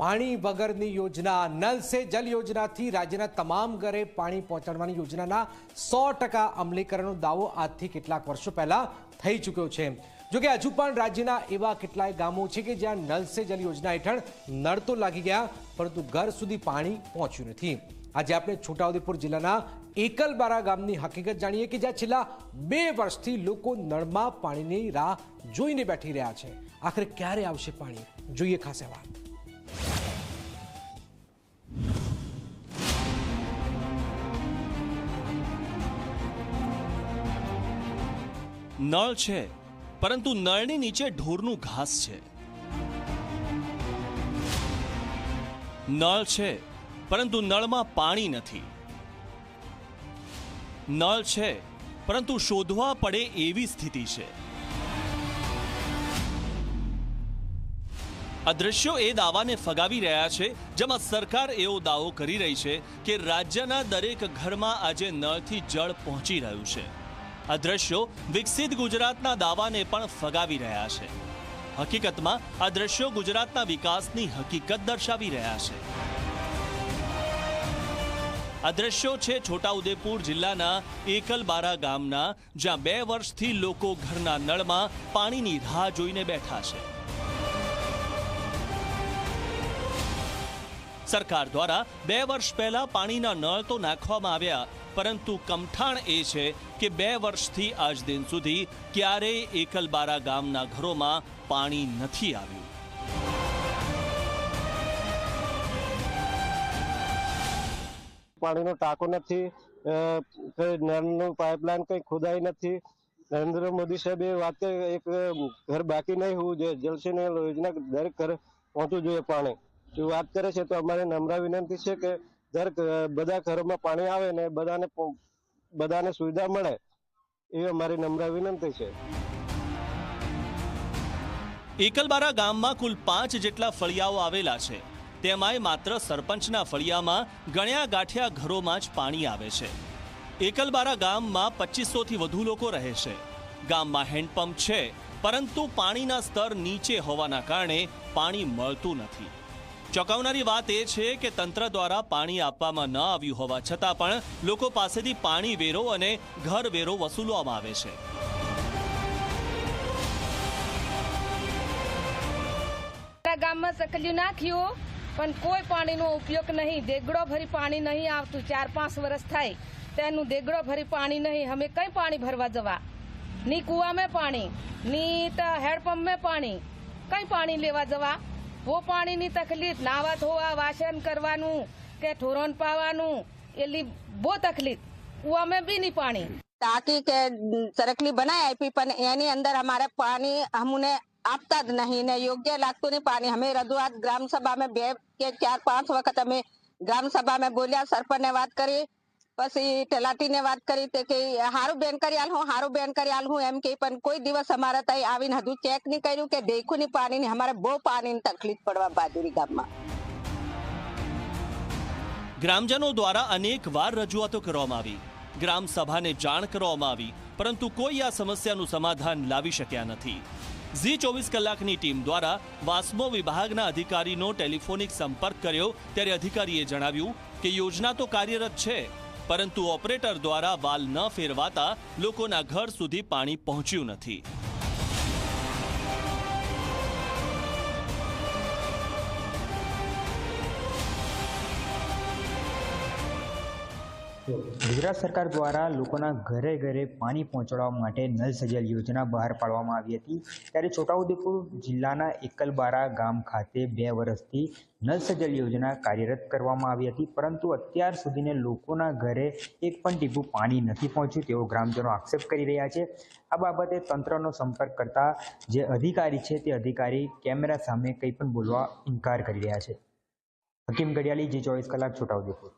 પાણી વગરની યોજના, નલ સે જલ યોજનાથી રાજ્યના તમામ ઘરે પાણી પહોંચાડવાની યોજનાના સો ટકા અમલીકરણનો દાવો આજથી કેટલાક વર્ષો પહેલા થઈ ચૂક્યો છે. જોકે હજુ પણ રાજ્યના એવા કેટલાય ગામો છે કે જ્યાં નલ સે જલ યોજના હેઠળ નળ તો લાગી ગયા, પરંતુ ઘર સુધી પાણી પહોંચ્યું નથી. આજે આપણે છોટાઉદેપુર જિલ્લાના એકલબારા ગામની હકીકત જાણીએ કે જ્યાં છેલ્લા બે વર્ષથી લોકો નળમાં પાણીની રાહ જોઈને બેઠી રહ્યા છે. આખરે ક્યારે આવશે પાણી? જોઈએ ખાસ અહેવાલ. નળ છે, પરંતુ નળની નીચે ઢોરનું ઘાસ છે. નળ છે, પરંતુ નળમાં પાણી નથી. નળ છે, પરંતુ શોધવા પડે એવી સ્થિતિ છે. આ દ્રશ્યો એ દાવાને ફગાવી રહ્યા છે, જેમાં સરકાર એવો દાવો કરી રહી છે કે રાજ્યના દરેક ઘરમાં આજે નળથી જળ પહોંચી રહ્યું છે. આ દ્રશ્યો વિકસિત ગુજરાતના દાવાને પણ ફગાવી રહ્યા છે. હકીકતમાં આ દ્રશ્યો ગુજરાતના વિકાસની હકીકત દર્શાવી રહ્યા છે. આ દ્રશ્યો છે છોટાઉદેપુર જિલ્લાના એકલબારા ગામના, જ્યાં બે વર્ષથી લોકો ઘરના નળમાં પાણીની રાહ જોઈને બેઠા છે. સરકાર દ્વારા બે વર્ષ પહેલા પાણીના નળ તો નાખવામાં આવ્યા, પરંતુ કમઠાણ એ છે કે બે વર્ષથી આજ દિન સુધી ક્યારેય એકલબારા ગામના ઘરોમાં પાણી નથી આવ્યું. પાણીનો ટાંકો નથી કઈ નળનું પાઇપલાઇન કઈ ખોદાઈ નથી. નરેન્દ્ર મોદી સાહેબે વાત એક ઘર બાકી નહીં હોવું જોઈએ જલસેન યોજના દરેક ઘરે પહોંચવું જોઈએ પાણી. એ વાત કરે છે તો અમારે નમ્ર વિનંતી છે કે દર બધા ઘરોમાં પાણી આવે ને બધાને બધાને સુવિધા મળે, એ અમારી નમ્ર વિનંતી છે. એકલબારા ગામમાં કુલ પાંચ જેટલા ફળિયાઓ આવેલા છે. તેમાંય માત્ર સરપંચના ફળિયામાં ગણ્યા ગાંઠ્યા ઘરોમાં જ પાણી આવે છે. એકલબારા ગામમાં પચીસોથી વધુ લોકો રહે છે. ગામમાં હેન્ડપંપ છે, પરંતુ પાણીના સ્તર નીચે હોવાના કારણે પાણી મળતું નથી. ચોંકાવનારી વાત એ છે કે તંત્ર દ્વારા પાણી આપવામાં ન આવ્યું હોવા છતાં પણ લોકો પાસેથી પાણી વેરો અને ઘર વેરો વસૂલવામાં આવે છે. ગામમાં સકલ્યું નાખ્યું પણ કોઈ પાણીનો ઉપયોગ નહીં. દેગડો ભરી પાણી નહીં આવતું. ચાર પાંચ વર્ષ થાય. તેનું દેગડો ભરી પાણી નહીં. અમે કઈ પાણી ભરવા જવા? ની કુવામાં પાણી, ની તો હેડપંપ में પાણી. કઈ પાણી લેવા જવા? વો પાણીની તકલીફ નાવા ધોવા વાસણ કરવાનું કે ઠોરણ પાવાનું એટલી બહુ તકલીફ. અમે બી નહીં પાણી. ટાંકી કે સરકલી બનાવી આપી, પણ એની અંદર અમારે પાણી અમને આપતા જ નહીં ને યોગ્ય લાગતું નહીં પાણી. અમે રજૂઆત ગ્રામ સભામાં બે કે ચાર પાંચ વખત અમે ગ્રામ સભામાં બોલ્યા, સરપંચને વાત કરી પછી તલાટીને વાત કરી તે કે, હારું બેન કરી આલ હું, હારું બેન કરી આલ હું, એમ કે, પણ કોઈ દિવસ અમારા ત્યાં આવીને હજુ ચેક નહીં કર્યું કે દેખું ની પાણી ની અમારે બહુ પાણીની તકલીફ પડવા બાજુરી ગામમાં. ગ્રામજનો દ્વારા અનેક વાર રજૂઆતો કરવામાં આવી. ગ્રામ સભાને જાણ કરવામાં આવી, પરંતુ કોઈ આ સમસ્યાનું સમાધાન લાવી શક્યા નથી. ઝી ચોવીસ કલાકની ટીમ દ્વારા વાસ્મો વિભાગના અધિકારીનો ટેલિફોનિક સંપર્ક કર્યો, ત્યારે અધિકારીએ જણાવ્યું કે, યોજના તો કાર્યરત છે પરંતુ ઓપરેટર દ્વારા વાલ ન ફેરવાતા લોકોના ઘર સુધી પાણી પહોંચ્યું નથી. ગુજરાત સરકાર દ્વારા લોકોના ઘરે ઘરે પાણી પહોંચાડવા માટે નલ સજલ યોજના બહાર પાડવામાં આવી હતી. ત્યારે છોટાઉદેપુર જિલ્લાના એકલબારા ગામ ખાતે બે વર્ષથી નલ સજલ યોજના કાર્યરત કરવામાં આવી હતી. પરંતુ અત્યાર સુધીને લોકોના ઘરે એક પણ ટીપું પાણી નથી પહોંચ્યું તેવો ગ્રામજનો આક્ષેપ કરી રહ્યા છે. આ બાબતે તંત્રનો સંપર્ક કરતા જે અધિકારી છે તે અધિકારી કેમેરા સામે કંઈ પણ બોલવા ઇનકાર કરી રહ્યા છે. હકીમ ઘડિયાળી જે ચોવીસ કલાક છોટાઉદેપુર.